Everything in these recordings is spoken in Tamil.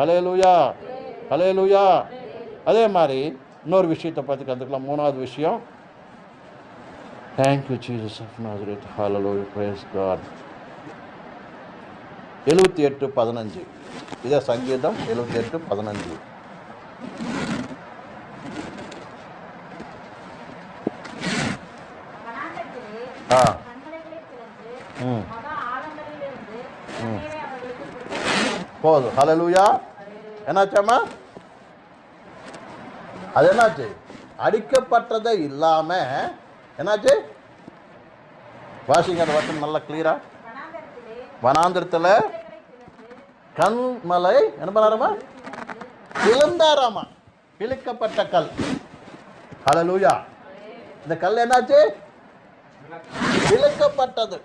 ஹலே லூயா ஹலே லூயா அதே மாதிரி இன்னொரு விஷயத்தை பற்றி கற்றுக்கலாம் மூணாவது விஷயம். Thank you Jesus of Nazareth hallelujah praise God. எழுபத்தி எட்டு பதினஞ்சு. இதே சங்கீதம் எழுபத்தி எட்டு பதினஞ்சு. ஆ. ம். போதும். ஹalleluya என்னாச்சாமா அது என்னாச்சு? அடிக்கப்பட்டதை இல்லாம என்னாச்சு? வாசிங்க அந்த வசனம் நல்லா கிளியரா வனாந்திரத்தில் கண்மலை என்ன பண்ணாரமா கிளந்தாராமா கிழிக்கப்பட்ட கல். ஹalleluya இந்த கல் என்னாச்சு? இழக்கப்பட்டது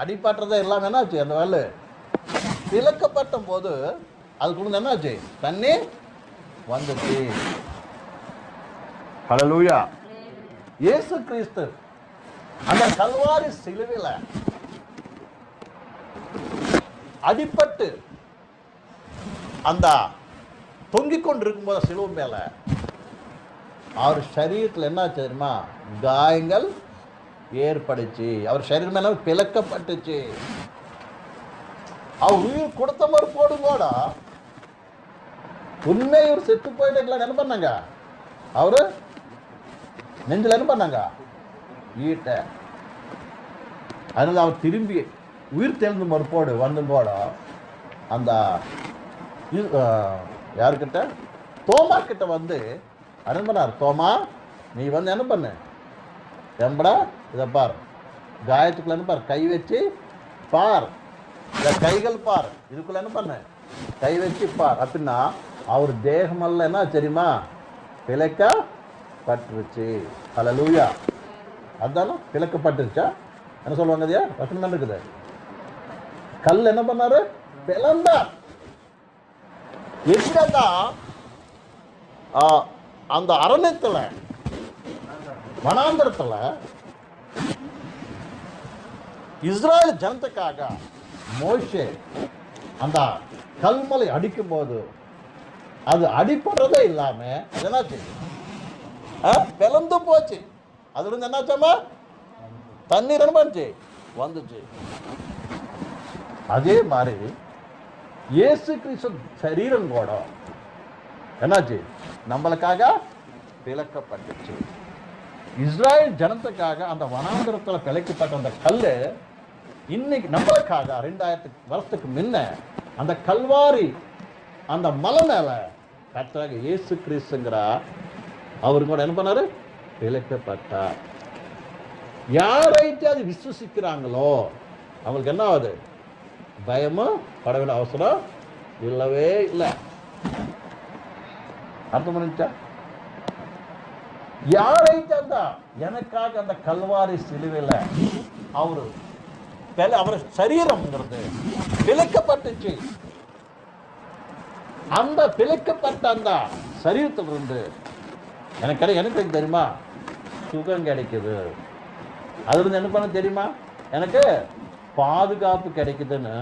அடிப்பட்டது எல்லாம் என்னாச்சு அந்த கல் பிளக்கப்பட்ட போது அதுக்குள்ள என்னாச்சு? தண்ணி வந்துச்சு. ஹalleluya. இயேசு கிறிஸ்து அந்த கல்வாரி சிலுவையில் அடிபட்டு அந்த தொங்கிக் கொண்டிருக்கும் போது சிலுவை மேல அவர் சரீரத்தில் என்ன தெரியுமா? காயங்கள் ஏற்படுச்சு. அவர் சரீரம் மேல பிளக்கப்பட்டுச்சு. அவர் உயிர் கொடுத்த மாதிரி போடுங்கோடா. உண்மை இவர் செத்து போயிட்டேங்களா என்ன பண்ணாங்க? அவரு நெஞ்சில் என்ன பண்ணாங்க? ஈட்ட. அதனால அவர் திரும்பி உயிர் தெழுந்து மறுப்போடு வந்து அந்த இது- யாருக்கிட்ட? தோமா கிட்ட வந்து என்ன பண்ணார்? தோமா நீ வந்து என்ன பண்ணு? எம்படா இதை பார். காயத்துக்குள்ள என்ன பார்? கை வச்சு பார். இந்த கைகள் பார். இதுக்குள்ள என்ன பண்ணு? கை வச்சு பார். அப்படின்னா அவர் தேகமெல்லாம் என்ன தெரியுமா? பிழைக்க பட்டுருச்சு லூயா அதானே? பிளக்கப்பட்டுருச்சா என்ன சொல்லுவாங்க ஐயா வசனம் தான் இருக்குது? கல் என்ன பண்ணாரு? பிளந்தார். எப்படிதான் அந்த அரண்யத்தில் வனாந்திரத்தில் இஸ்ராயல் ஜனத்துக்காக மோஷே அந்த கல்மலை அடிக்கும்போது அது அடிப்படுறதே இல்லாம என்னாச்சு? ஆ, பிளந்து போச்சு. அதுல இருந்து என்னாச்சாமா? தண்ணீர் என்ன பண்ணுச்சு? வந்துச்சு. அதே மாதிரி இயேசு கிறிஸ்து சரீரம் கூட என்னாச்சு? நம்மளுக்காக பிளக்கப்பட்டுச்சு. இஸ்ராயல் ஜனத்துக்காக அந்த வனாந்திரத்தில் பிழைக்கப்பட்ட அந்த கல் இன்னைக்கு நம்மளுக்காக ரெண்டாயிரத்து வருஷத்துக்கு முன்ன அந்த கல்வாரி அந்த மலை மேலே கர்த்தராக இயேசு கிறிஸ்துங்கிறா அவர் கூட என்ன பண்ணாரு? பிழைக்கப்பட்டார் யாரைத்து அது விசுவசிக்கிறாங்களோ அவங்களுக்கு என்ன ஆகுது? பயமும் பட வேண்டிய அவசரம் இல்லவே இல்லை. அர்த்தம் பண்ணிச்சா யாரைத்து அந்த எனக்காக அந்த கல்வாரி சிலுவையில் அவரு பிள- அவர் சரீரம்ங்கிறது விளக்கப்பட்டுச்சு அந்த பிழைக்கப்பட்ட அந்த சரீரத்திலிருந்து எனக்கு கிடை எனக்கு தெரியுமா? சுகம் கிடைக்குது. அதுலேருந்து என்ன பண்ண தெரியுமா? எனக்கு பாதுகாப்பு கிடைக்குதுன்னு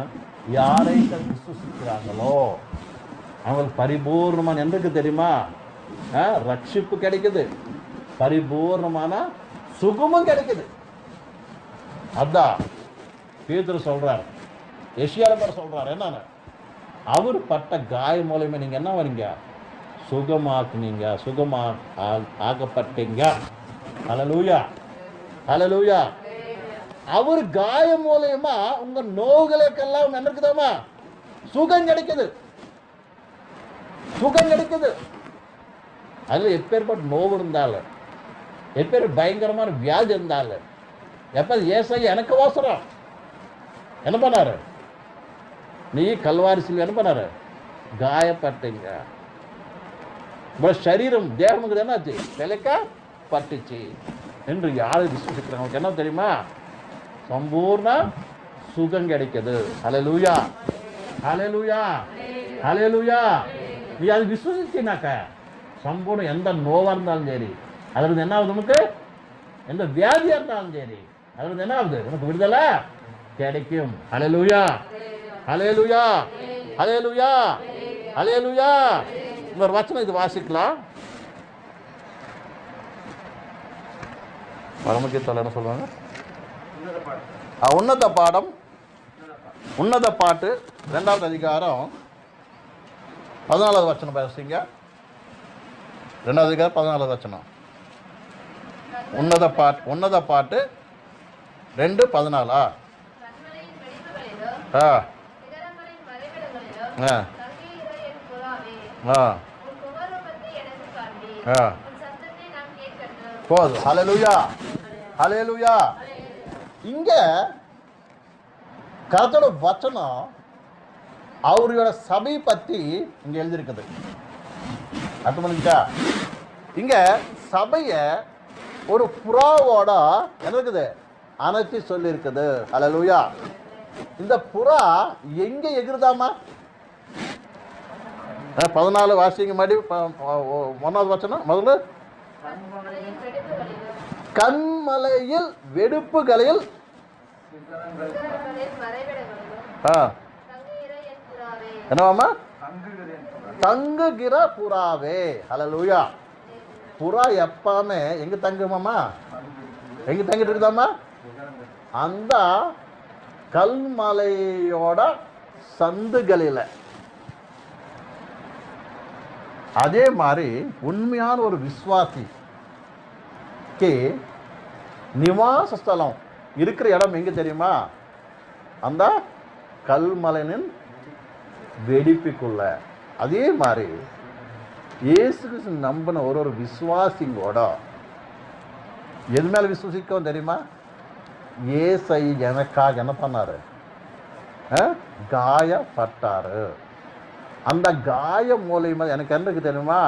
யாரை விசுவசிக்கிறாங்களோ அவங்களுக்கு பரிபூர்ணமான எந்தக்கு தெரியுமா? ரட்சிப்பு கிடைக்குது. பரிபூர்ணமான சுகமும் கிடைக்குது. அதான் பேதுரு சொல்கிறார் எஷியாலப்பர் சொல்கிறார் என்னன்னு? அவர் பட்ட காயம் மூலயமா நீங்க என்ன வரீங்க சுகமாக்குனீங்க சுகமா ஆ- ஆக்கப்பட்டீங்க. ஹalleluya. அவர் காயம் மூலியமா உங்க நோய்களுக்கெல்லாம் என்ன இருக்குதாமா சுகம் கிடைக்குது. சுகம் கிடைக்குது. அதில் எப்பேற்பட்ட நோவு இருந்தாலும் எப்பேர் பயங்கரமான வியாதி இருந்தாலும் எப்போ ஏசை எனக்கு அவசரம் என்ன பண்ணாரு? நீ கல்வாரி சிலுவை என்ன பண்ணாரு? காயப்பட்டீங்க. உங்களோட சரீரம் தேகமுக்கு என்னாச்சு? விலைக்க பட்டுச்சு. என்று யார் விசுவசிக்கிறாங்களுக்கு என்ன தெரியுமா? சம்பூர்ண சுகம் கிடைக்குது. ஹalleluya ஹalleluya ஹalleluya நீ அது விசுவசிச்சினாக்க சம்பூர்ணம் எந்த நோவாக இருந்தாலும் சரி அதில் என்ன ஆகுது நமக்கு எந்த வியாதியாக இருந்தாலும் சரி அதில் என்ன ஆகுது? உனக்கு விடுதலை கிடைக்கும். அலலூயா ஹalleluya ஹalleluya அலையலுயா இன்னொரு வச்சனம் இது வாசிக்கலாம். பரமகீத்தால் என்ன சொல்லுவாங்க ஆ, உன்னத பாடம். உன்னத பாட்டு. ரெண்டாவது அதிகாரம். பதினாலாவது வச்சனம் பேசுறீங்க ரெண்டாவது அதிகாரம் பதினாலாவது வச்சனம். உன்னத பாட்டு உன்னத பாட்டு. ரெண்டு பதினாலா? ஆ. போதும் ஹalleluya. ஹalleluya. இங்க கருத்தோட வச்சனம் அவரோட சபை பத்தி இங்க எழுதியிருக்குது. அர்த்தம் பண்ணிக்கா இங்க சபைய ஒரு புறாவோட என்ன இருக்குது அணைச்சி சொல்லியிருக்குது. அலலுயா இந்த புறா எங்க எகிருதாமா பதினாலு வாசிங்க மாதிரி ஒன்றாவது ப- வச்சனம் முதல்ல? கண்மலையில் வெடுப்புகளில் சிகரங்களின் ஆ. தங்குகிற புறாவே என்னவாமா தங்குகிற புறாவே. ஹலலூயா புறா எப்பவுமே எங்க தங்குமாமா எங்க தங்கிட்டு இருக்குதாமா அந்த கல்மலையோட சந்துகளில். அதே மாதிரி உண்மையான ஒரு விஸ்வாசிக்கு நிவாச ஸ்தலம். இருக்கிற இடம் எங்கே தெரியுமா? அந்த கல்மலனின் வெடிப்புக்குள்ள. அதே மாதிரி இயேசு கிறிஸ்து நம்பின ஒரு ஒரு விசுவாசிங்கோட எது மேலே விசுவசிக்கவும் தெரியுமா? ஏசை எனக்காக என்ன பண்ணாரு? காயப்பட்டார் காயப்பட்டாரு. அந்த காயம் மூலயமா எனக்கு என்ன இருக்கு தெரியுமா?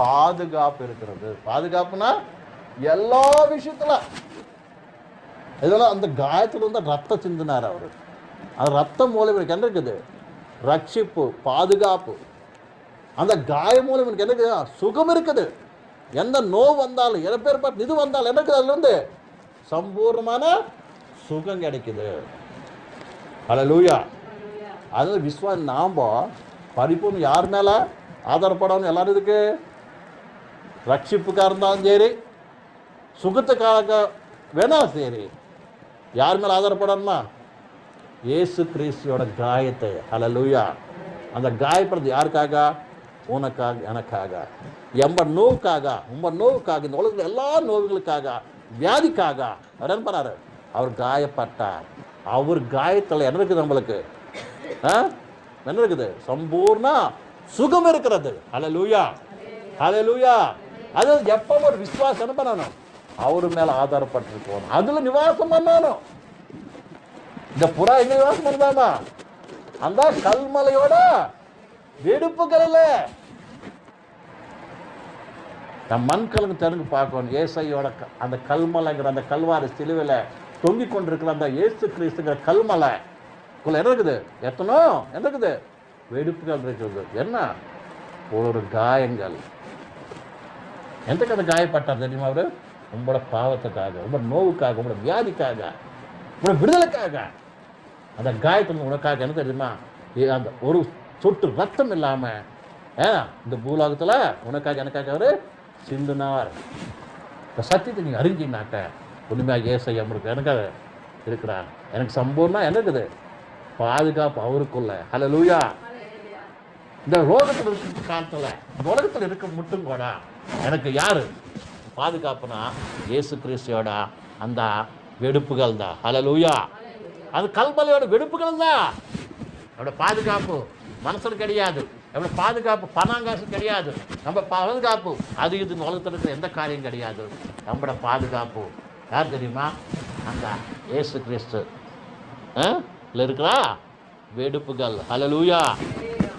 பாதுகாப்பு இருக்கிறது. பாதுகாப்புனா எல்லா விஷயத்துல. இதெல்லாம் அந்த காயத்துல வந்து ரத்தம் சிந்தினார் அவர். அந்த ரத்தம் மூலம் எனக்கு என்ன இருக்குது ரட்சிப்பு பாதுகாப்பு. அந்த காயம் மூலம் எனக்கு என்ன இருக்குது சுகம் இருக்குது. எந்த நோவு வந்தாலும் எப்பேற்பட்ட இது வந்தாலும் எனக்கு இருக்குது அதுல இருந்து சம்பூர்ணமான சுகம் கிடைக்குது. லூயா அது விஸ்வா நாம் பரிபூர்ணம் யார் மேலே? ஆதாரப்படணும் எல்லாரும் இதுக்கு ரட்சிப்புக்காக இருந்தாலும் சரி. சுகத்துக்காக வேணாலும் சரி. யார் மேலே ஆதாரப்படணுமா இயேசு கிறிஸ்தியோட காயத்தை. ஹalleluya அந்த காயப்படுறது யாருக்காக? உனக்காக எனக்காக. எம்ப நோவுக்காக உம்ப நோவுக்காக இந்த உலகத்தில் எல்லா நோவுகளுக்காக வியாதிக்காக. அவர் என்ன பண்ணார்? அவர் காயப்பட்டார். அவர் காயத்தில் என்ன இருக்குது நம்மளுக்கு? ஆ? என்ன இருக்குது சம்பூர்ணா சுகம் இருக்கிறது. ஹalleluya ஹalleluya அது எப்போ ஒரு விசுவாசம் என்ன பண்ணணும். அவர் மேலே ஆதாரப்பட்டிருக்கணும். அதில் நிவாசம் பண்ணணும். இந்த புறா எங்க நிவாசம் பண்ணுதாமா அந்த கல்மலையோட வெடுப்புகளில் நம் மண் கலங்கு தெரிஞ்சு பார்க்கணும். ஏசையோட அந்த கல்மலைங்கிற அந்த கல்வாறு சிலுவையில் தொங்கிக் கொண்டிருக்கிற அந்த இயேசு கிறிஸ்துங்கிற கல்மலை. குள்ள என்ன இருக்குது? எத்தனோ? என்ன இருக்குது? வெடிப்புகள் இருக்குது என்ன? ஒரு காயங்கள். எந்த அந்த காயப்பட்டார் தெரியுமா அவர்? உங்களோட பாவத்துக்காக உங்களோட நோவுக்காக உங்களோட வியாதிக்காக உங்களோட விடுதலைக்காக. அந்த காயத்தில் உனக்காக என்ன தெரியுமா? ஏ, அந்த ஒரு சொட்டு ரத்தம் இல்லாமல் ஏ இந்த பூலோகத்தில் உனக்காக எனக்காக அவர் சிந்துனார். இந்த சத்தியத்தை நீ அறிஞ்சினாக்க உண்மையாக ஏசை அவருக்கு எனக்காக இருக்கிறார். எனக்கு சம்பூர்ணம் என்ன இருக்குது? பாதுகாப்பு அவருக்குள்ள. லூயா இந்த ரோகத்தில் இருக்கிற காலத்தில் இந்த உலகத்தில் இருக்க மட்டும் கூட எனக்கு யார்? பாதுகாப்புனா இயேசு கிறிஸ்தியோட அந்த வெடுப்புகள் தான் ஹalleluya. அது கல்மலையோட வெடுப்புகள் தான் அவட பாதுகாப்பு மனசில் கிடையாது. எவ்வளோ பாதுகாப்பு பணாங்காசு கிடையாது. நம்ம பாதுகாப்பு அது இது உலகத்தில் இருக்கிற எந்த காரியம் கிடையாது. நம்மளோட பாதுகாப்பு யார் தெரியுமா? அந்த இயேசு கிறிஸ்து. ஆ? இதுல இருக்கிறா வெடுப்புகள். அலலூயா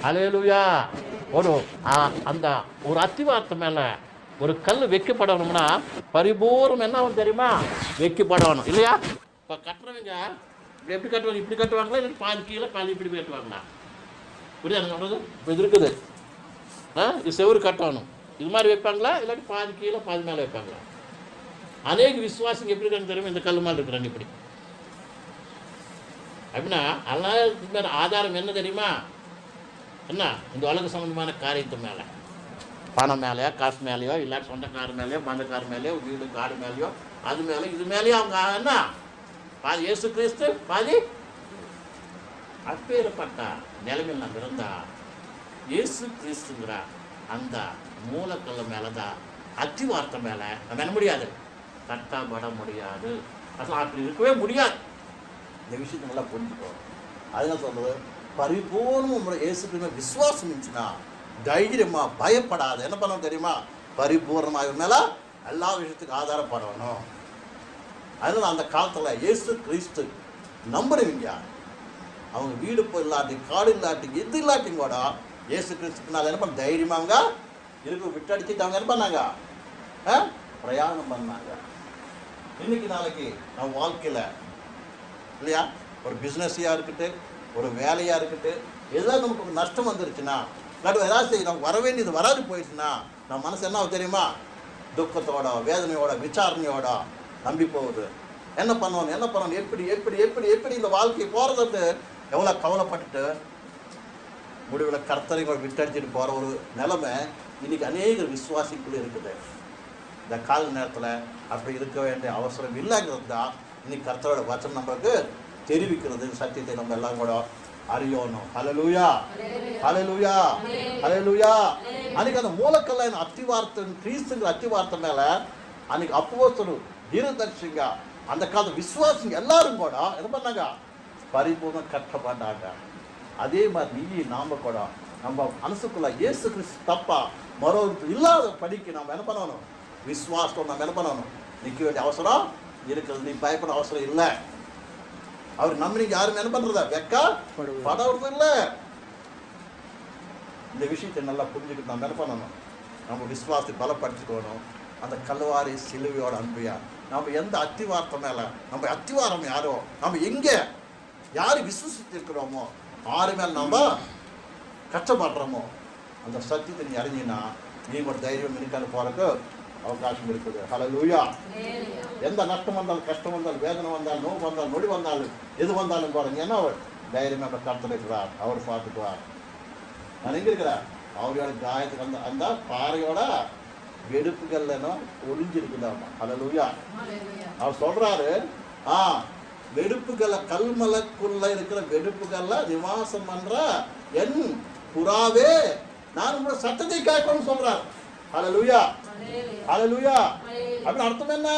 அலலூயா ஒரு ஆ, அந்த ஒரு அத்திவாரத்து மேலே ஒரு கல் வைக்கப்படணும்னா பரிபூர்ணம் என்ன ஆகும் தெரியுமா? வைக்கப்படணும். இல்லையா? இப்போ கட்டுறவங்க இப்படி எப்படி கட்டுவாங்க? இப்படி கட்டுவாங்களா? இல்லை பாதி கீழே பாதி இப்படி கட்டுவாங்களா? இப்படி எனக்கு இப்போ இது இருக்குது. ஆ இது செவுரு கட்டணும். இது மாதிரி வைப்பாங்களா? இல்லாட்டி பாதி கீழே பாதி மேலே வைப்பாங்களா? அநேக விசுவாசிங்க எப்படி இருக்காங்க தெரியுமா? இந்த கல் மாதிரி இருக்கிறாங்க இப்படி. அப்படின்னா அல்லாஹ் மேல ஆதாரம் என்ன தெரியுமா? என்ன? இந்த உலக சம்மந்தமான காரியத்து மேலே. பணம் மேலேயோ காசு மேலேயோ இல்லை சொந்தக்கார மேலேயோ பந்தக்கார மேலேயோ வீடு காடு மேலேயோ அது மேலே இது மேலேயோ அவங்க என்ன? பாதி இயேசு கிறிஸ்து பாதி அப்பேற்பட்ட நிலைமையில் நம்ம இருந்தா இயேசு கிறிஸ்துங்கிற அந்த மூலக்கல்ல மேலே தான் அத்திவார்த்தை மேலே நம்ம என்ன முடியாது? கட்டப்பட முடியாது. அசல் அப்படி இருக்கவே முடியாது. இந்த விஷயத்தை நல்லா புரிஞ்சுக்கோ அதுதான் சொல்கிறது பரிபூர்ணம் உங்களை இயேசு விசுவாசம் இருந்துச்சுன்னா தைரியமாக பயப்படாது என்ன பண்ணணும் தெரியுமா? பரிபூர்ணமாக இருந்தாலும் எல்லா விஷயத்துக்கும் ஆதாரப்படணும். அதனால அந்த காலத்தில் இயேசு கிறிஸ்து நம்புறவங்க அவங்க வீடு போய் இல்லாட்டி காடு இல்லாட்டி எது இல்லாட்டியும் கூட இயேசு கிறிஸ்துக்கு நான் என்ன பண்ண தைரியமாக இருக்க விட்டடிச்சுட்டு அவங்க என்ன பண்ணாங்க? ஆ? பிரயாணம் பண்ணாங்க. இன்னைக்கு நாளைக்கு நம்ம வாழ்க்கையில் இல்லையா? ஒரு பிஸ்னஸையாக இருக்கட்டும் ஒரு வேலையாக இருக்கட்டும் எதாவது நமக்கு ஒரு நஷ்டம் வந்துருச்சுன்னா நடுவு ஏதாவது செய்ய நமக்கு வர வேண்டியது வராது போயிடுச்சுன்னா நம்ம மனசு என்ன தெரியுமா? துக்கத்தோட வேதனையோட விசாரணையோட நம்பி போகுது. என்ன பண்ணணும்? என்ன பண்ணணும்? எப்படி எப்படி எப்படி எப்படி இந்த வாழ்க்கை போகிறதுக்கு எவ்வளோ கவலைப்பட்டுட்டு முடிவில் கர்த்தரைகளை விட்டடிச்சிட்டு போகிற ஒரு நிலைமை இன்றைக்கி அநேக விசுவாசிக்குள்ளே இருக்குது. இந்த கால நேரத்தில் அப்படி இருக்க வேண்டிய அவசரம் இல்லைங்கிறது தான் இன்னைக்கு கர்த்தரோட வச்சனம் நம்மளுக்கு தெரிவிக்கிறது சத்தியத்தை நம்ம எல்லாம் கூட அறியணும். ஹalleluya ஹalleluya ஹalleluya அன்னைக்கு அந்த மூலக்கல்ல அத்திவார்த்தை கிறிஸ்துங்கிற அத்திவார்த்தை மேல அன்னைக்கு அப்போஸ்தலர் தீர்க்கதரிசிங்க அந்த காலத்து விசுவாசிங்க எல்லாரும் கூட என்ன பண்ணாங்க? பரிபூர்ணம் கட்டப்பட்டாங்க அதே மாதிரி நீ நாம கூட நம்ம மனசுக்குள்ள இயேசு கிறிஸ்து தப்பா மறொரு இல்லாத படிக்க நம்ம என்ன பண்ணணும்? விசுவாசம் நம்ம என்ன பண்ணணும்? நிற்க வேண்டிய அவசரம் இருக்குது நீ பயப்பட அவசரம் இல்லை. அவர் நம்ம நீங்க யாரும் என்ன பண்றதா? வெக்கா படவுறது இல்லை இந்த விஷயத்தை நல்லா புரிஞ்சுக்கிட்டு நம்ம என்ன பண்ணணும்? நம்ம விசுவாசத்தை பலப்படுத்திக்கணும் அந்த கல்வாரி சிலுவையோட அன்பையா? நம்ம எந்த அத்திவாரத்தை மேலே? நம்ம அத்திவாரம் யாரோ? நம்ம எங்கே? யார் விசுவசித்து இருக்கிறோமோ ஆறு மேல் நம்ம கஷ்டப்படுறோமோ? அந்த சத்தியத்தை நீ அறிஞ்சினா நீ ஒரு தைரியம் இருக்காது போறதுக்கு அவகாசம் இருக்குது ஹalleluya. எந்த நஷ்டம் வந்தாலும் கஷ்டம் வந்தாலும் வேதனை வந்தாலும் நோவு வந்தாலும் நொடி வந்தாலும் எது வந்தாலும் பாருங்க ஏன்னா அவர்? தைரியமாக அவர் கருத்தில் அவர் பார்த்துக்குவார். நான் எங்கே இருக்கிறார் அவரோட காயத்துக்கு அந்த அந்த பாறையோட வெடுப்புகள்லாம் ஒளிஞ்சிருக்குதாமா? ஹalleluya. அவர் சொல்றாரு ஆ வெடுப்புகளை கல்மலக்குள்ள இருக்கிற வெடுப்புகள்ல நிவாசம் பண்ற என் புறாவே நான் உங்களோட சத்தத்தை கேட்கணும்னு சொல்றார். ஹalleluya ஹalleluya அப்படின்னு அர்த்தம் என்ன?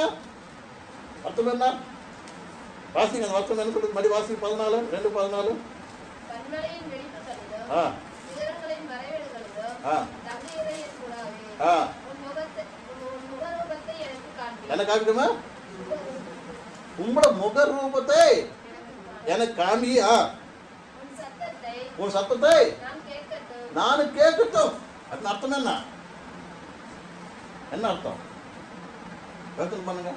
அர்த்தம் என்ன? வாசிங்க அந்த அர்த்தம் என்ன சொல்லுது? மடி வாசி பதினாலு ரெண்டு பதினாலு. ஆ. ஆ. ஆ. என்ன காமிக்குமா உங்களோட முக ரூபத்தை எனக்கு காமியா உன் சத்தத்தை. நானும் கேட்கட்டும். அப்படின்னு அர்த்தம் என்ன? என்ன அர்த்தம்? யோசனை பண்ணுங்க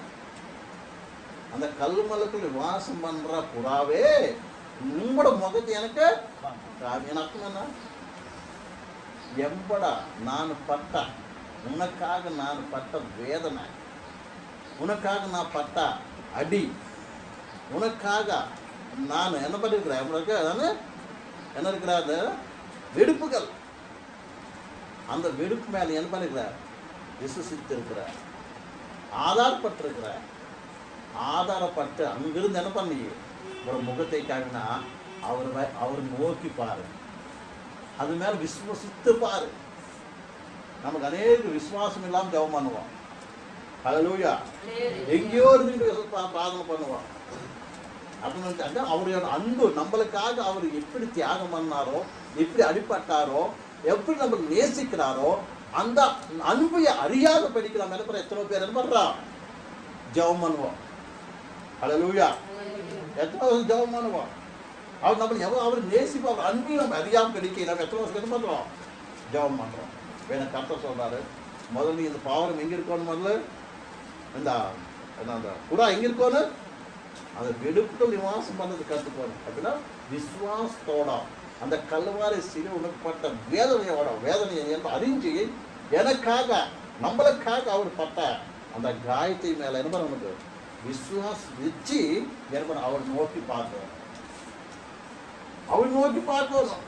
அந்த கல்மலுக்குள் வாசம் பண்ற புறாவே உங்களோட முகத்தை எனக்கு என் அர்த்தம் என்ன? எம்படா நான் பட்ட உனக்காக நான் பட்ட வேதனை உனக்காக நான் பட்ட அடி உனக்காக நான் என்ன பண்ணிருக்கிறேன்? உனக்கு நான் என்ன இருக்கிறாரு வெடுப்புகள். அந்த வெடுப்பு மேலே என்ன பண்ணிருக்கிறார் விசுவசித்து இருக்கிறார் ஆதாரப்பட்டிருக்கிறார். ஆதாரப்பட்டு அங்கிருந்து என்ன பண்ணி ஒரு முகத்தை காட்டினா அவர் அவர் நோக்கி பாரு. அது மேல விசுவசித்து பாரு. நமக்கு அநேக விசுவாசம் இல்லாமல் ஜெபம் பண்ணுவோம். ஹalleluya. எங்கேயோ இருந்து பிரார்த்தனை பண்ணுவோம். அப்படின்னு அதான் அவரோட அன்பு நம்மளுக்காக அவர் எப்படி தியாகம் பண்ணாரோ எப்படி அடிபட்டாரோ எப்படி நம்ம நேசிக்கிறாரோ அந்த அன்பை அறியாத படிக்கிற நம்ம என்ன எத்தனை பேர் என்ன பண்ணுறா ஜெபம் பண்ணுவோம். அழலூயா எத்தனை வருஷம் ஜெபம் பண்ணுவோம். அவர் நம்ம எவ்வளோ அவர் நேசிப்போம் அவர் அன்பையும் நம்ம அறியாமல் கிடைக்க நம்ம எத்தனை வருஷம் என்ன பண்ணுறோம் ஜெபம் பண்ணுறோம் வேணா கருத்தை சொல்றாரு? முதல்ல இந்த பாவரம் எங்கே இருக்கணும் முதல்ல? இந்த என்ன அந்த புறா எங்கே இருக்கணும் அதை வெடுப்புகள் நிவாசம் பண்ணது கற்றுக்கணும் அப்படின்னா விஸ்வாசத்தோட அந்த கல்வாரி சிறு உணர்ப்பட்ட வேதனையோட வேதனையை என்று அறிஞ்சு எனக்காக நம்மளுக்காக அவர் பட்ட அந்த காயத்தை மேல என்ன நமக்கு விசுவாஸ் வச்சு என்ன அவர் நோக்கி பார்க்கணும். அவர் நோக்கி பார்க்கணும்.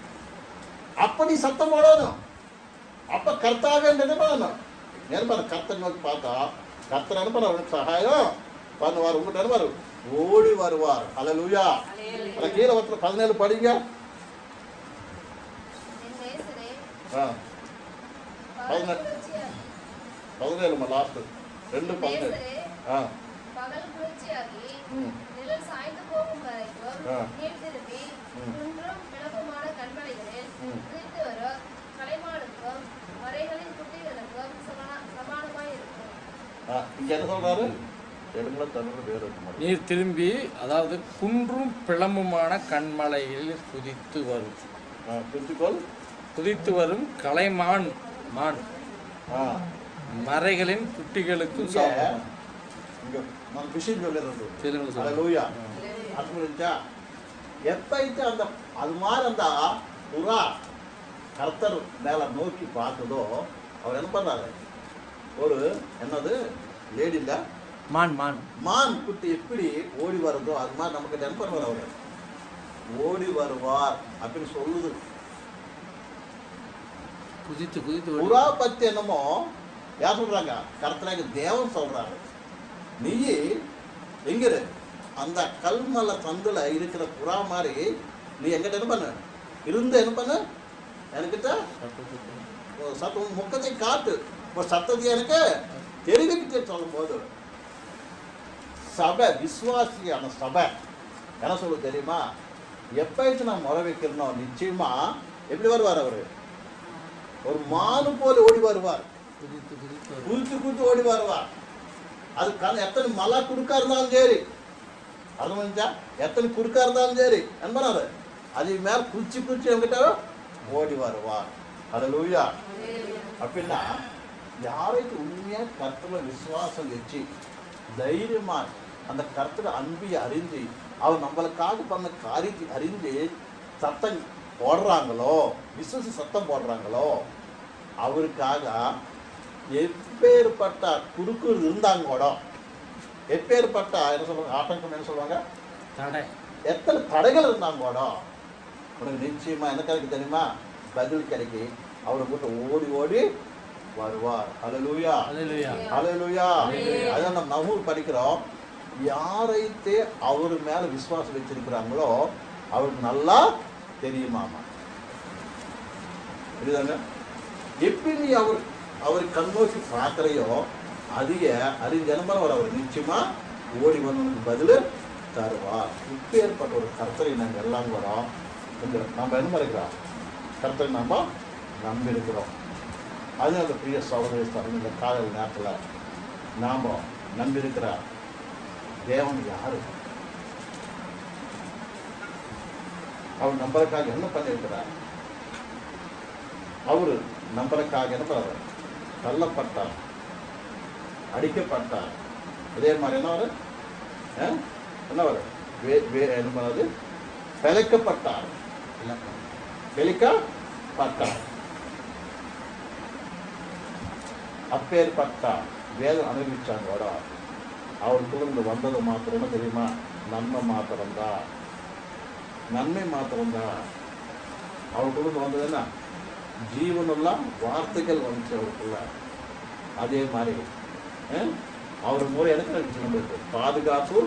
அப்ப நீ சத்தம் போடணும். அப்ப கர்த்தாவே நினைப்பானு நேர்மாரு கர்த்தர் நோக்கி பார்த்தா கர்த்தர் அனுப்புற அவனுக்கு சகாயம் பண்ணுவார் உங்கள்கிட்ட அனுப்பாரு ஓடி வருவார். அலலுயா கீழே வத்துல பதினேழு படிங்க என் நேசரே, ஆ. குளிர்ச்சியா- பதினேழுமா லாஸ்ட் ரெண்டு பதினேழு. ஆ. நீர் திரும்பி, அதாவது குன்றும் பிளம்புமான கண்மலையில் குதித்து வரும். ஆ குறிச்சிக்கோள் குதித்து வரும் கலைமான் மான் ஆ மறைகளின் குட்டிகளுக்கும் இங்க சாப்பிடும் இங்க మన விஷயம் சொல்லிடுறது தெலுங்கு சொல்லுங்க. హల్లెలూయా అర్థం గురించా ఎప్పుడైతే అంత అది మారంత పురా கர்த்தர் மேல நோக்கி பார்த்ததோ அவர் என்ன பண்ணாரு ஒரு என்னது லேடி இல்ல மான் மான் மான் குட்டி எப்படி ஓடி வருதோ அது மாதிரி நமக்கு என்ன பண்ணுவார் அவர் ஓடி வருவார் அப்படின்னு சொல்லுது குதித்து குதித்து புறா பத்தி என்னமோ? யார் சொல்றாங்க? கர்த்தராக தேவன் சொல்றாரு. நீ எங்கிரு அந்த கல்மலை சந்துல இருக்கிற புறா மாதிரி நீ எங்கிட்ட என்ன பண்ணு? இருந்து என்ன பண்ணு? எனக்கிட்ட சத்தம் முக்கத்தை காட்டு. ஒரு சத்தத்தை எனக்கு தெரிவிக்கிட்டு சொல்லும் போது. சபை விசுவாசியான சபை. என்ன சொல்லுது தெரியுமா? எப்பயிட்டு நான் முறை வைக்கிறனோ நிச்சயமா எப்படி வருவார் அவரு? ஒரு மானு போல ஓடி வருவார். குதித்து குதித்து ஓடி வருவார். அது கண் எத்தனை மலை குறுக்கா இருந்தாலும் சரி. அது முடிஞ்சா எத்தனை குறுக்கா இருந்தாலும் சரி. என்பனாரு அது மேல குச்சி குச்சி என்கிட்ட ஓடி வருவார். அது லூயா அப்படின்னா யாரைக்கு உண்மையா கருத்துல விசுவாசம் வச்சு தைரியமா அந்த கருத்துல அன்பை அறிஞ்சு அவர் நம்மளுக்காக பண்ண காரியத்தை அறிஞ்சு சத்தம் போடுறாங்களோ? விசுவாசி சத்தம் போடுறாங்களோ? அவருக்காக எப்பேற்பட்ட குறுக்கு இருந்தாங்க கூட எப்பேற்பட்ட என்ன சொல்லுவாங்க ஆட்டங்கம் என்ன சொல்லுவாங்க தடை. எத்தனை தடைகள் இருந்தாங்க கூட உனக்கு நிச்சயமா என்ன கிடைக்கு தெரியுமா? பதில் கிடைக்கி. அவரை கூட்ட ஓடி ஓடி வருவார். அலலூயா அலலூயா அதான் நம்ம நவூர் படிக்கிறோம். யாரைத்தே அவர் மேல விசுவாசம் வச்சிருக்கிறாங்களோ அவருக்கு நல்லா தெரியுமாமா? புரியுதாங்க? எப்படி நீ அவர் அவர் கண்ணோக்கி பார்க்குறையோ அதிக அறிஞனமான அவர் அவர் நிச்சயமா ஓடி வந்து பதில் தருவார். இப்பேற்பட்ட ஒரு கர்த்தரை நாங்கள் எல்லாம் வரோம் நம்ம என்ன இருக்கிறோம் கர்த்தரை நம்ம நம்பி இருக்கிறோம் அது அந்த பிரிய சகோதரி இந்த காதல் நேரத்தில் நாம் நம்பியிருக்கிற தேவன் யாரு? அவர் நம்பருக்காக என்ன பண்ணியிருக்கிறார்? அவர் நம்பளுக்காக என்ன பண்ணார் தள்ளப்பட்டார். அடிக்கப்பட்டார். அதே மாதிரி என்ன வரும் என்ன வரும் வே வே என்ன பண்ணாது பிழைக்கப்பட்டார். இலக்கம் வெளிக்கப்பட்டார் அப்பேற்பட்ட வேதம் அனுபவிச்சாங்கோட அவருக்குள்ள வந்தது மாத்திரம் தெரியுமா? நன்மை மாத்திரம்தான். நன்மை மாத்திரம்தான். அவருக்குள்ள வந்தது என்ன? ஜீவனுள்ள வார்த்தைகள் வந்துச்சு அவருக்குள்ள அதே மாதிரி. அவர் மூலம் எனக்கு நம்மளுக்கு பாதுகாப்பு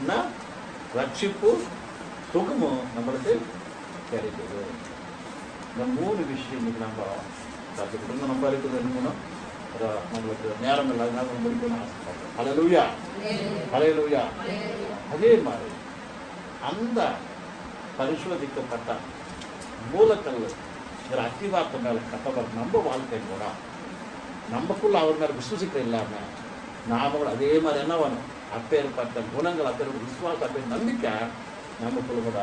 என்ன? ரட்சிப்பு சுகமும் நம்மளுக்கு கிடைக்குது. இந்த மூணு விஷயம் இன்னைக்கு நம்ம கற்றுக்கிட்டு நம்ம இருக்குது அத நம்மளுக்கு நேரம் இல்லாதனால நம்ம முடிக்கணும்னு ஆசைப்படுறோம். அலையலூயா அலையலூயா அதே மாதிரி அந்த பரிசோதிக்கப்பட்ட மூலக்கல் அத்திவார்த்தை மேலே கட்டப்படுற நம்ம வாழ்க்கை கூட நமக்குள்ள அவர் மேலே விசுவசிக்க இல்லாமல் நாம் கூட அதே மாதிரி என்ன வேணும்? அப்பேற்பட்ட குணங்கள் அப்பேற்பட்ட விசுவாசம் அப்பேர் நம்பிக்கை நமக்குள்ள கூட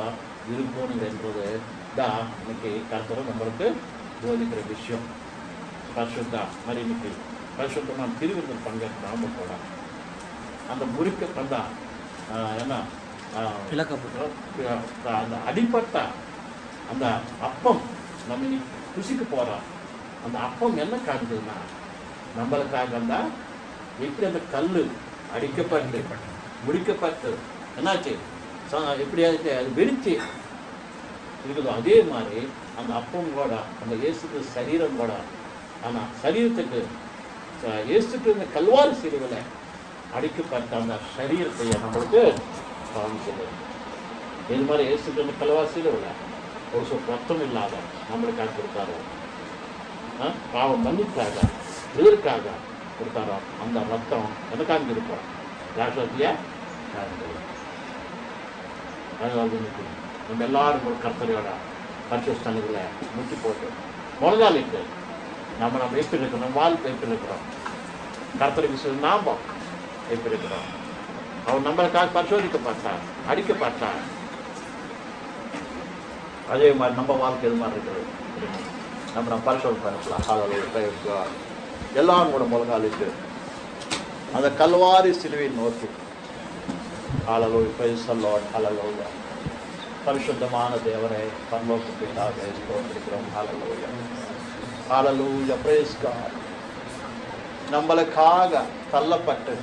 இருக்கணும் என்பது தான் இன்னைக்கு கருத்தரும் நம்மளுக்கு போதிக்கிற விஷயம். பரிசுத்தா மாதிரி இன்னைக்கு பரிசுத்தமான திருவிருந்தல் பங்கேற்ற நாம கூட. அந்த முறிக்க அந்த என்ன? ஆஹ், இலக்கப்பட்டு அந்த அடிப்பட்ட அந்த அப்பம் நம்ம ருசிக்க போறோம். அந்த அப்பம் என்ன காட்டுதுன்னா நம்மளுக்காக அந்த எப்படி அந்த கல் அடிக்கப்பட்டு முடிக்கப்பட்டு என்னாச்சு? ச- எப்படி ஆச்சு அது வெடிச்சு இருக்குதோ அதே மாதிரி அந்த அப்பம் கூட அந்த இயேசுக்கு சரீரம் கூட ஆனால் சரீரத்துக்கு இயேசுக்கு இந்த கல்வாரி சிறுவில் அடிக்கப்பட்ட அந்த சரீரத்தை நம்மளுக்கு காமிச்சது இது மாதிரி இயேசுக்கு நம்ம கல்வாரி விட ஒரு சொல் ரத்தம் இல்லாத நம்மளுக்காக கொடுத்தாரு ஆ? பாவம் மன்னிக்காக இதற்காக கொடுத்தாரோ அந்த ரத்தம் எனக்காக இருக்கும் ராஷ்டிரத்திய அதனால நம்ம எல்லாரும் ஒரு கர்த்தரையோட பரிசுஸ்தானத்தில் முட்டி போட்டு முதலாளிக்கு நம்ம நம்ம எப்படி இருக்கிறோம் வாழ்க்கை எப்படி இருக்கிறோம் கர்த்தரை விசுவாசம் நாம எப்படி இருக்கிறோம் அவன் நம்மளுக்காக பரிசோதிக்கப்பட்டார் அடிக்கப்பட்டார் அதே மாதிரி நம்ம வாழ்க்கை எது மாதிரி இருக்குது? நம்ம நம்ம பரிசோதனை பண்ணிக்கலாம் காலையில் எல்லாம் கூட முழங்காலிட்டு அந்த கல்வாரி சிலுவையின் நோக்கி. ஹalleluya praise the lord. பரிசுத்தமான தேவரே பரலோக பிதாவே ஸ்தோத்திரிக்கிறோம். Hallelujah. Hallelujah. Praise நம்மளுக்காக தள்ளப்பட்டு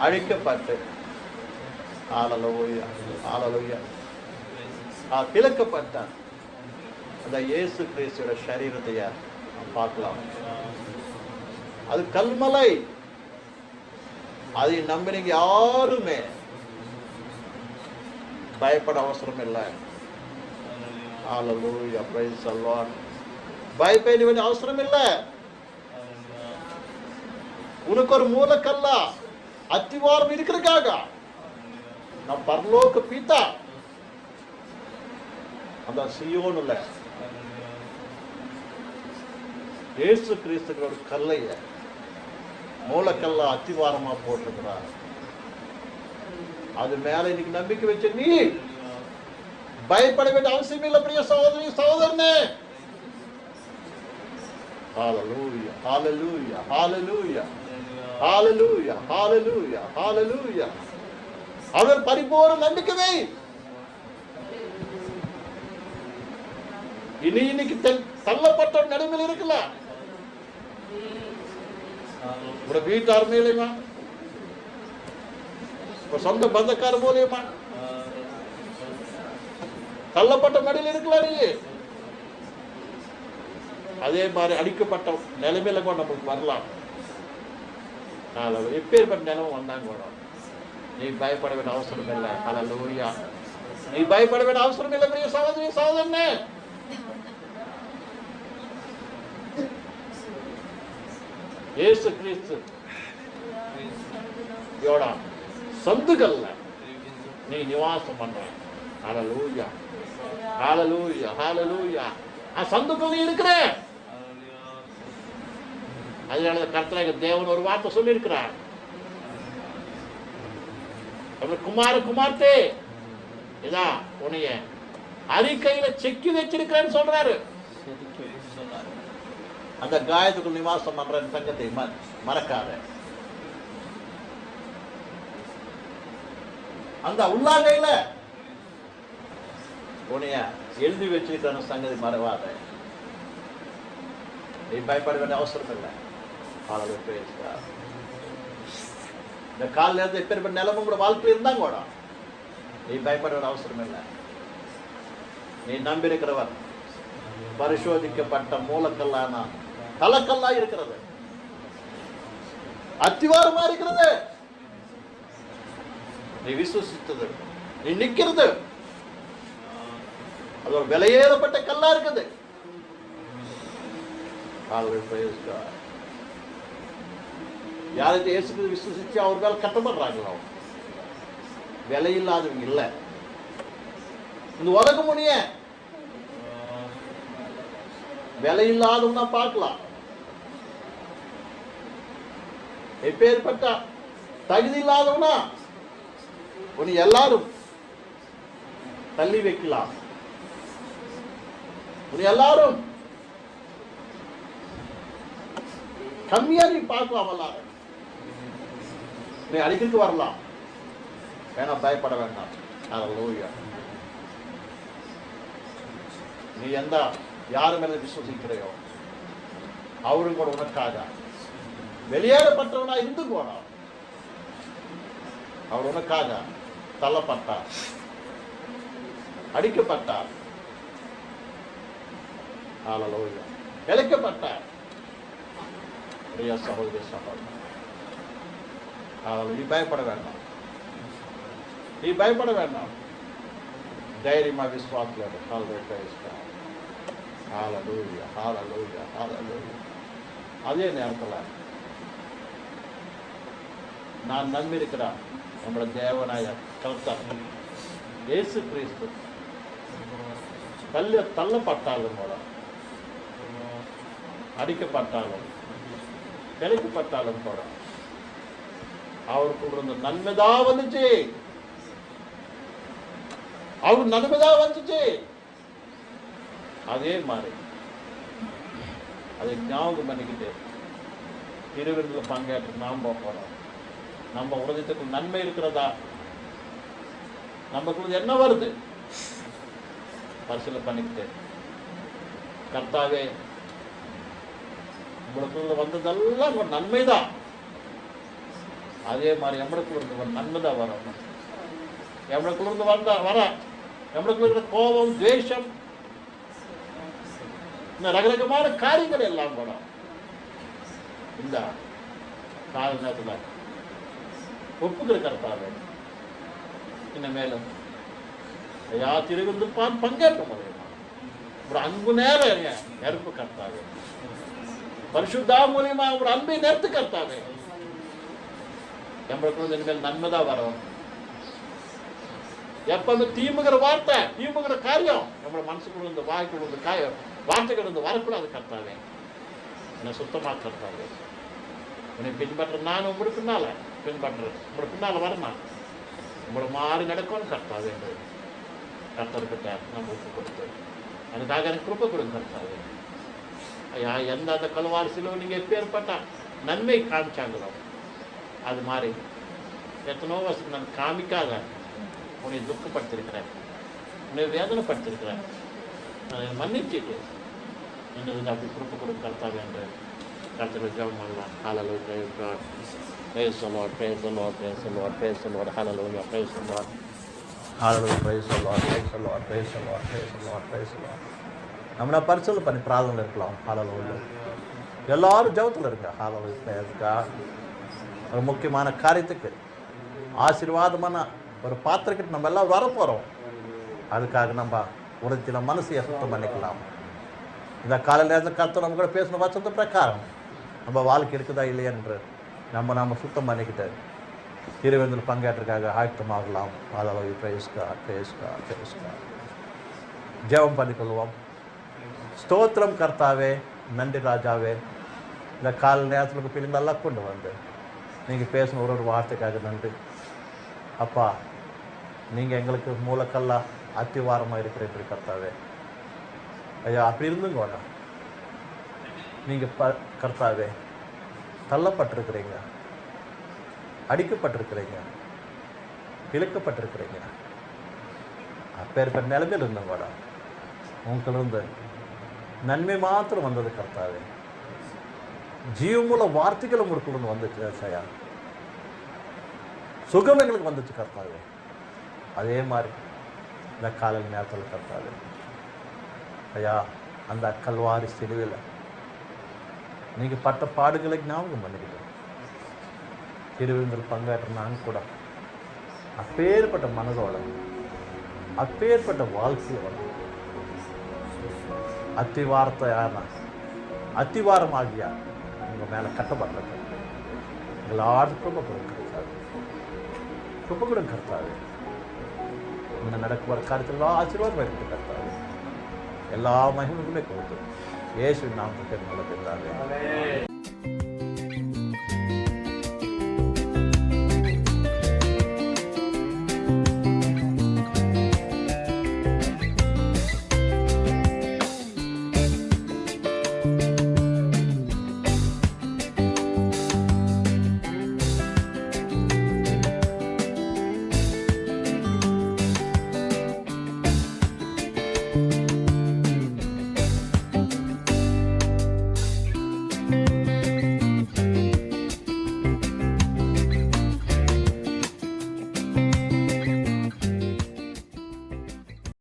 அழிக்கப்பட்டு. Hallelujah hallelujah. ஆ, பிளக்கப்பட்ட அந்த இயேசு கிறிஸ்துவோட சரீரத்தைய நாம் பார்க்கலாம். அது கல்மலை. அதை நம்பினீங்க யாருமே. பயப்பட அவசரம் இல்லை. Hallelujah, praise the பயப்பட வேண்டிய அவசரம் இல்லை. உனக்கு ஒரு மூலக்கல்ல. அத்திவாரம் இருக்கிறதுக்காக. நம் பரலோக பீத்தா அந்த சியோனுல. இயேசு கிறிஸ்துக்கு ஒரு கல்லைய மூலக்கல்ல அத்திவாரமா போட்டிருக்கிறார். அது மேல இன்னைக்கு நம்பிக்கை வச்ச நீ பயப்பட வேண்டிய அவசியம் இல்லை பிரிய சகோதரி சகோதரனே. Hallelujah, hallelujah, hallelujah, ஹாலலூயா ஹாலலூயா ஹாலலூயா அவர் பரிபூர்ண நம்பிக்கவே இனி இன்னைக்கு தென்- தள்ளப்பட்ட நடுமையில் இருக்கல உங்களோட வீட்டார் மேலேயுமா? சொந்த பந்தக்கார போலியமா தள்ளப்பட்ட நடுவில் இருக்கலாம் நீ. அதே மாதிரி அடிக்கப்பட்ட நிலைமையில கூட நமக்கு வரலாம். அதில் எப்பேற்பட்ட நிலைமை வந்தாங்க கூட நீ பயப்பட வேண்டிய அவசரம் இல்லை. ஹalleluya நீ பயப்பட வேண்டிய அவசரம் இல்லை பெரிய சகோதரி சகோதரனே. ஏசு கிறிஸ்து. யோடா சந்துகள்ல நீ நிவாசம் பண்ற லூயா ஹalleluya லூயா ஆ சந்துக்குள் நீ இருக்கிற அதனால கர்த்தராக தேவன் ஒரு வார்த்தை சொல்லியிருக்கிறார். குமார குமார்த்தே இதான் உனைய அறிக்கையில செக்கி வச்சிருக்கிறேன்னு சொல்றாரு. அந்த காயத்துக்குள் நிவாசம் பண்ற சங்கத்தை மறக்காத. அந்த உள்ளாங்கையில உனைய எழுதி வச்சிருக்கிற சங்கதி மறவாத. நீ பயப்பட வேண்டிய அவசரம் இல்லை ஆளவை பேசுகிறார் இந்த காலில் இருந்து எப்பேற்பட்ட நிலமும் கூட வாழ்க்கையில் இருந்தாங்க கூட நீ பயப்பட அவசரம் இல்லை. நீ நம்பியிருக்கிறவர் பரிசோதிக்கப்பட்ட மூலக்கல்லான தலக்கல்லா இருக்கிறது. அத்திவாரமா இருக்கிறது. நீ விசுவசித்தது நீ நிக்கிறது. அது ஒரு விலையேறப்பட்ட கல்லா இருக்குது. யாரையும் இயேசுக்கு விசுவசிச்சு அவர் மேலே கட்டப்படுறாங்களோ விலையில்லாதவங்க இல்லை. இந்த உலக முடிய விலையில்லாதவங்க பார்க்கலாம். எப்பேற்பட்ட தகுதி இல்லாதவனா? உன்னை எல்லாரும் தள்ளி வைக்கலாம். உன்னை எல்லாரும் கம்மியா நீ பார்க்கலாம் எல்லாரும் நீ அடிக்கிறதுக்கு வரலாம். வேணாம் பயப்பட வேண்டாம். Hallelujah. நீ எந்த யாரு மேல விசுவசிக்கிறையோ அவரும் கூட உனக்காக. வெளியேறப்பட்டவனா இருந்து போனா அவர் உனக்காக தள்ளப்பட்டார். அடிக்கப்பட்டார். ஹalleluya இழைக்கப்பட்டார். சகோதரி சகோதரி நீ பயப்பட வேண்டாம். நீ பயப்பட வேண்டாம். தைரியமா விசுவாசத்தோட ஹalleluya praise God. அதே நேரத்தில் நான் நம்பியிருக்கிறேன். நம்முடைய தேவனாய கர்த்தர் இயேசு கிறிஸ்து. தள்ள தள்ளப்பட்டாலும் கூட அடிக்கப்பட்டாலும் கிடைக்கப்பட்டாலும் கூட அவருக்கு இருந்த நன்மைதான் வந்துச்சு. அவருக்கு நன்மைதான் வந்துச்சு. அதே மாதிரி அதை ஞாபகம் பண்ணிக்கிட்டு திருவிருந்தில் பங்கேற்று நாம் போகிறோம் நம்ம உலகத்துக்கு நன்மை இருக்கிறதா? நமக்கு என்ன வருது? பரிசீலனை பண்ணிக்கிட்டு கர்த்தாவே உங்களுக்கு வந்ததெல்லாம் ஒரு அதே மாதிரி எம்மளுக்கு இருந்து நன்மைதான் வரணும் எம்மளுக்குள்ள இருந்து வந்தா வர. எம்மளுக்குள்ள இருக்கிற கோபம் துவேஷம். இந்த ரகரகமான காரியங்கள் எல்லாம் கூட. இந்த கால நேரத்தில் ஒப்புக்கிற கருத்தாவே. இன்னும் மேலும் ஐயா திருவிருந்து பான் பங்கேற்க முடியும் ஒரு அன்பு நேரம் நெருப்பு கர்த்தாவே. பரிசுத்தா மூலியமா ஒரு அன்பை நிறுத்து கர்த்தாவே. நம்மளுக்கு இனிமேல் நன்மை தான் வரும். எப்பவுமே தீமுகிற வார்த்தை தீமுகிற காரியம். நம்ம மனசுக்குள்ள இந்த வாய்க்குள்ள இந்த காயம் வார்த்தைகள் இருந்து வரக்கூடாது கர்த்தாவே என்னை சுத்தமாக கர்த்தாவே உன்னை பின்பற்ற நான் உங்களுக்கு பின்னால பின்பற்றுறேன் உங்களுக்கு பின்னால வரணும் உங்களை மாறி நடக்கணும் கர்த்தாவே என்று கர்த்தர்கிட்ட நம்ம ஒப்பு கொடுத்து எனக்காக எனக்கு கிருப்பை கொடுங்க கர்த்தாவே ஐயா எந்த அந்த கல்வாரி சிலுவை நீங்கள் எப்பேற்பட்ட நன்மை காமிச்சாங்களோ அது மாதிரி எத்தனோ வருஷம் நான் காமிக்காக உன்னை துக்கப்படுத்திருக்கிறேன் உன்னை வேதனைப்படுத்திருக்கிறேன் அதை மன்னிச்சுட்டு என்னது அப்படி குறிப்பு கொடுக்க கர்த்தாவே என்று கர்த்தர் ஜபம் பண்ணலாம் ஹாலலோ பிரேஸ் லார்ட் பிரேஸ் சொல்லுவார் பிரேஸ் சொல்லுவார் பிரேஸ் சொல்லுவார் பிரேஸ் சொல்லுவார் ஹாலலோ பிரேஸ் சொல்லுவார் ஹாலலோ பிரேஸ் சொல்லுவார் சொல்லுவார் பிரேஸ் சொல்லுவார் பண்ணி பிரார்த்தனை இருக்கலாம் ஹாலலோ எல்லாரும் ஜபத்தில் இருங்க ஹாலலோ பிரேஸ் காட் ஒரு முக்கியமான காரியத்துக்கு. ஆசீர்வாதமான ஒரு பாத்திரக்கிட்ட நம்ம எல்லாம் வரப்போகிறோம் அதுக்காக நம்ம உடத்தில் மனசையை சுத்தம் பண்ணிக்கலாம். இந்த கால நேரத்தில் கருத்து நம்ம கூட பேசின வச்சது பிரகாரம் நம்ம வாழ்க்கை இருக்குதா இல்லையா என்று நம்ம நாம் சுத்தம் பண்ணிக்கிட்டு திருவிருந்தில் பங்கேற்றக்காக ஆயத்தமாகலாம். அதாவது பிரேஸ்கா பிரேஸ்கா பிரேஸ்கா ஜெபம் பண்ணிக்கொள்வோம். ஸ்தோத்திரம் கர்த்தாவே நன்றி ராஜாவே. இந்த கால நேரத்தில் பிள்ளைங்களெல்லாம் கொண்டு வந்து நீங்கள் பேசின ஒரு ஒரு வார்த்தைக்காக நன்றி. அப்பா நீங்கள் எங்களுக்கு மூலக்கல்லாக அத்திவாரமாக இருக்கிற இப்படி கர்த்தாவே. ஐயா அப்படி இருந்தும் கூட நீங்கள் ப கர்த்தாவே. தள்ளப்பட்டிருக்கிறீங்க. அடிக்கப்பட்டிருக்கிறீங்க. இழுக்கப்பட்டிருக்கிறீங்க. அப்பேற்பட்ட நிலைமையில் இருந்தும் கூட உங்களிருந்து நன்மை மாத்திரம் வந்தது கர்த்தாவே. ஜீவமுள்ள வார்த்தைகளும் உங்களுக்குள்ள வந்துச்சு சயா சுகம் எங்களுக்கு வந்துச்சு கர்த்தாவே. அதே மாதிரி இந்த காலையில் நேரத்தில் கர்த்தாவே. ஐயா அந்த கல்வாரி சிலுவையில் நீங்கள் பட்ட பாடுகளை ஞாபகம் பண்ணிக்கிட்டு திருவிருந்தில் பங்காற்ற நான் கூட அப்பேற்பட்ட மனதோட அப்பேற்பட்ட வாழ்க்கையோட அத்திவாரத்தையான அத்திவாரமாகியா உங்கள் மேலே கட்டப்பட்டிருக்கு. எல்லாரும் கிருப கொடுங்க கர்த்தாவே கிருப கொடுங்க கர்த்தாவே இன்னும் நடக்குற காரியத்தில் எல்லா ஆசீர்வாதம் இருக்கு கர்த்தாவே. எல்லா மகிமைகளுமே கொடுத்து. இயேசு கிட்ட நல்ல பிதாவே.